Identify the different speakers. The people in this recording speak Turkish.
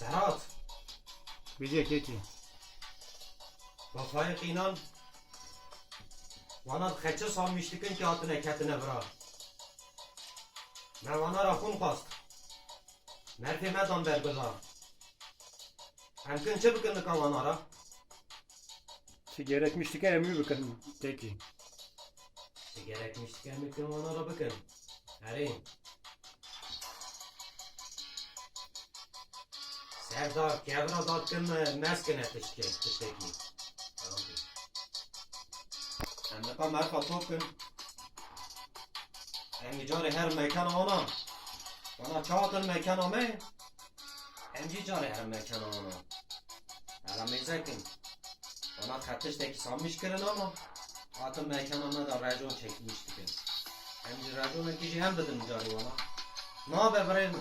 Speaker 1: Serhat,
Speaker 2: Bilecek ki.
Speaker 1: kafayı kıynan. Bana keçe sanmıştıkın ki atın eketine bırak. Ben bana rakun kast. Merkeme dan bergıza. Emkin çı bıkınlık avanara.
Speaker 2: Ki gerekmişti ki emri bakın teki.
Speaker 1: E gerekmiştik avanara bıkın. Erin. Serdar, kevra datkın meskine tışki, tışteki. Emrika merka topkın. Emgi cari her mekan ona. Bana çağatın mekan ame. Emgi cari her mekan ona. Alamayacakın. Bana katıştaki sanmış kırın ama. Atın mekanına da racon çekmiştik. Emgi racon ekici hem dedim cari bana. Ne haber bre?